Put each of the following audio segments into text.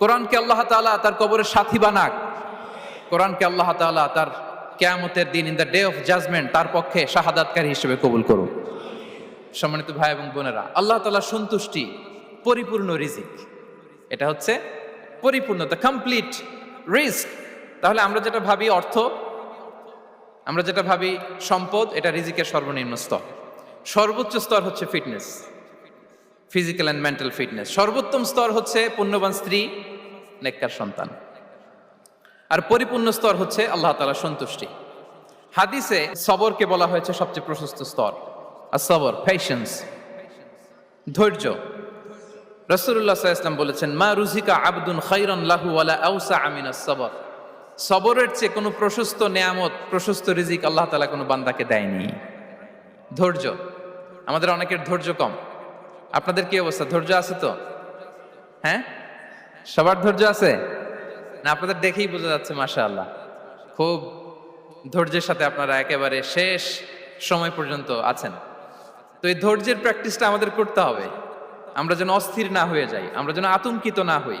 কোরআনকে আল্লাহ তাআলা তার কবরের সাথী বানাক। কোরআনকে আল্লাহ তাআলা তার কেয়ামতের দিন in the day of judgment তার পক্ষে শাহাদাতকারী হিসেবে কবুল করুন সম্মানিত ভাই এবং বোনেরা, আল্লাহ তাআলার সন্তুষ্টি পরিপূর্ণ রিজিক। এটা হচ্ছে পরিপূর্ণ কমপ্লিট রিস্ক তাহলে আমরা যেটা ভাবি অর্থ, আমরা যেটা ভাবি সম্পদ, এটা রিজিকের সর্বনিম্ন স্তর। সর্বোচ্চ স্তর হচ্ছে fitness physical and mental fitness সর্বোত্তম স্তর হচ্ছে পুণ্যবান স্ত্রী নেককার সন্তান। আর পরিপূর্ণ স্তর হচ্ছে আল্লাহ তাআলার সন্তুষ্টি। হাদিসে সবরকে বলা হয়েছে সবচেয়ে প্রশস্ত স্তর। আর সবর পেশেন্স ধৈর্য। রসুল্লাহ ইসলাম বলেছেন, মা রুজিকা আবদুন খাইরন লাহু ওয়ালা আউসা আমিনা সবর। সবরের চেয়ে কোনো প্রশস্ত নেয়ামত, প্রশস্ত রিজিক আল্লাহ তাআলা কোনো বান্দাকে দেয়নি। ধৈর্য। আমাদের অনেকের ধৈর্য কম। আপনাদের কি অবস্থা? ধৈর্য আছে তো? হ্যাঁ? সবার ধৈর্য আছে? না, আপনাদের দেখেই বোঝা যাচ্ছে মাশা আল্লাহ খুব ধৈর্যের সাথে আপনারা একেবারে শেষ সময় পর্যন্ত আছেন। তো এই ধৈর্যের প্র্যাকটিসটা আমাদের করতে হবে। আমরা যেন অস্থির না হয়ে যাই, আমরা যেন আতঙ্কিত না হই।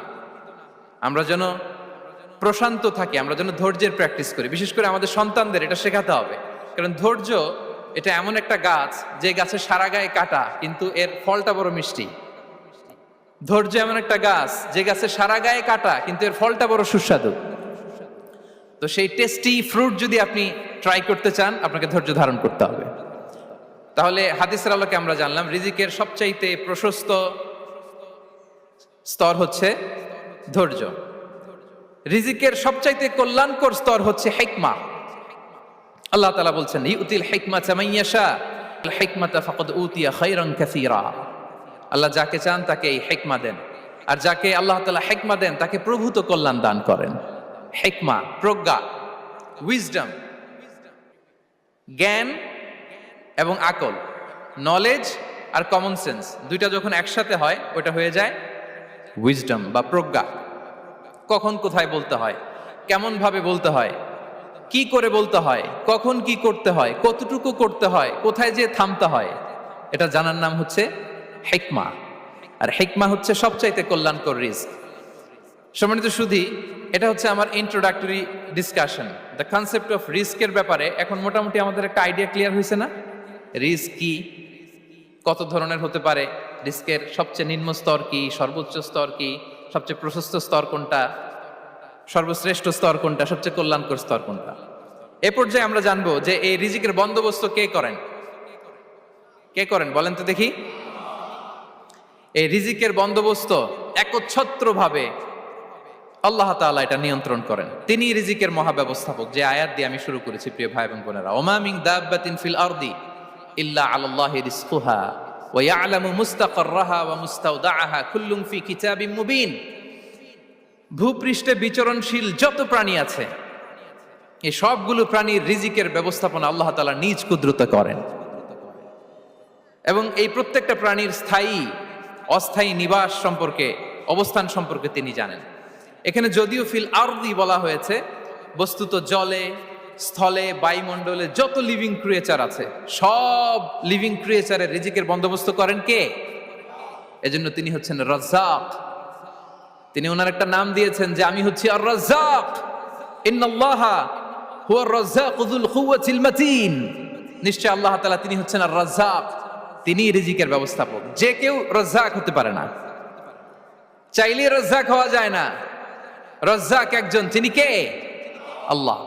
আমরা যেন প্রশান্ত থাকি, আমরা যেন ধৈর্যের প্র্যাকটিস করি। বিশেষ করে আমাদের সন্তানদের, এটা শেখাতে হবে। কারণ ধৈর্য, এটা এমন একটা গাছ, যে গাছের সারা গায়ে কাটা, কিন্তু এর ফলটা বড় মিষ্টি। ধৈর্য এমন একটা গাছ, যে গাছের সারা গায়ে কাটা, কিন্তু এর ফলটা বড় সুস্বাদু। তো সেই টেস্টি ফ্রুট যদি আপনি ট্রাই করতে চান, আপনাকে ধৈর্য ধারণ করতে হবে। তাহলে হাদিসের আলোকে আমরা জানলাম, রিজিকের সবচাইতে প্রশস্ত স্তর হচ্ছে ধৈর্য। রিজিকের সবচাইতে কল্যাণকর স্তর হচ্ছে হেকমা আল্লাহ তালা বলছেন, ইউতিল হেকমা চামাইয়াশা হেকমাতা ফকদ উতিয়া খৈরং কাসীরা। আল্লাহ যাকে চান তাকে এই হেকমা দেন। আর যাকে আল্লাহ তালা হেকমা দেন, তাকে প্রভূত কল্যাণ দান করেন। হেকমা, প্রজ্ঞা উইজডম জ্ঞান এবং আকল নলেজ আর কমন সেন্স দুইটা যখন একসাথে হয় ওটা হয়ে যায় উইজডম বা প্রজ্ঞা। কখন কোথায় বলতে হয়, কেমন ভাবে বলতে হয়, কি করে বলতে হয়, কখন কি করতে হয়, কতটুকু করতে হয়, কোথায় যে থামতে হয়, এটা জানার নাম হচ্ছে হেকমা। আর হেকমা হচ্ছে সবচাইতে কল্যাণকর রিস্ক। সম্মানিত সুধী, এটা হচ্ছে আমার introductory discussion the concept of রিস্কের ব্যাপারে এখন মোটামুটি আমাদের একটা আইডিয়া ক্লিয়ার হয়েছে না? রিস্ক কি? কত ধরনের হতে পারে? রিস্কের সবচেয়ে নিম্ন স্তর কি? সর্বোচ্চ স্তর কি? সবচেয়ে প্রশস্ত স্তর কোনটা? সর্বশ্রেষ্ঠ স্তর কোনটা? সবচেয়ে কল্যাণকর স্তর কোনটা? এ পর্যায়ে আমরা জানব যে এই রিজিকের বন্দোবস্ত কে করেন? কে করেন? বলেন তো দেখি। এই রিজিকের বন্দোবস্ত একচ্ছত্রভাবে আল্লাহ তাআলা এটা নিয়ন্ত্রণ করেন। তিনি রিজিকের মহাব্যবস্থাপক। যে আয়াত দিয়ে আমি শুরু করেছি, প্রিয় ভাই এবং বোনেরা ওমামিং দাব্বাতিন ফিল আরদি ইল্লা আলাল্লাহি রিজকুহা ওয়া ইয়ালামু মুস্তাকাররাহা ওয়া মুস্তাওদাআহা কুল্লুম ফি কিতাবিম মুবিন। ভূপৃষ্ঠে বিচরণশীল যত প্রাণী আছে এই সবগুলো প্রাণীর রিজিকের ব্যবস্থাপনা আল্লাহ তাআলা নিজ কুদরতে করেন। এবং এই প্রত্যেকটা প্রাণীর স্থায়ী অস্থায়ী নিবাস সম্পর্কে, অবস্থান সম্পর্কে তিনি জানেন। এখানে যদিও ফিল আরদি বলা হয়েছে, বস্তুত জলে, স্থলে, বায়ুমণ্ডলে যত লিভিং ক্রিয়েচার আছে, সব লিভিং ক্রিয়েচারের রিজিকের বন্দোবস্ত করেন কে? এজন্য তিনি হচ্ছেন রাজ্জাক। তিনি ওনার একটা নাম দিয়েছেন যে, আমি হচ্ছি আর মাতিন। নিশ্চয় আল্লাহ তাআলা তিনি হচ্ছেন আর রাজ্জাক। তিনি রিজিকের ব্যবস্থাপক। যে কেউ রাজ্জাক হতে পারে না। চাইলে রাজ্জাক হওয়া যায় না। রাজ্জাক একজন, তিনি কে? আল্লাহ।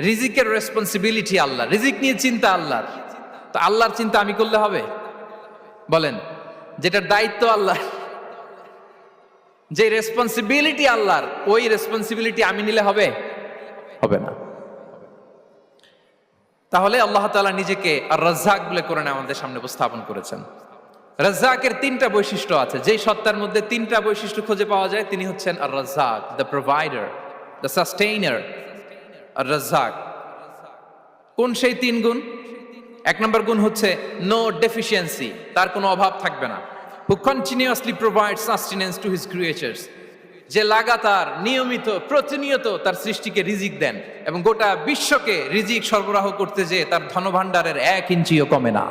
রিজিকের রেসপন্সিবিলিটি আল্লাহ। রিজিক নিয়ে চিন্তা আল্লাহর। তো আল্লাহর চিন্তা আমি করলে হবে? বলেন, যেটার দায়িত্ব আল্লাহ। যে রেসপন্সিবিলিটি আল্লাহর, ওই রেসপন্সিবিলিটি আমি নিলে হবে? হবে না। তাহলে আল্লাহ তাআলা নিজেকে আর রাজ্জাক বলে কোরআনে আমাদের সামনে উপস্থাপন করেছেন। রাজ্জাকের তিনটা বৈশিষ্ট্য আছে। যেই সত্তার মধ্যে তিনটা বৈশিষ্ট্য খুঁজে পাওয়া যায়, তিনি হচ্ছেন আর রাজ্জাক দ্য প্রোভাইডার দ্য সাস্টেইনার আর রাজ্জাক কোন সেই তিন গুণ? এক নম্বর গুণ হচ্ছে নো ডেফিসিয়েন্সি তার কোনো অভাব থাকবে না। Who continuously provide sustenance to his creatures যে লাগাতার, নিয়মিত, প্রতিনিয়ত তার সৃষ্টিকে রিজিক দেন এবং গোটা বিশ্বকে রিজিক সরবরাহ করতে যে তার ধনভাণ্ডারের এক ইঞ্চিও কমে না।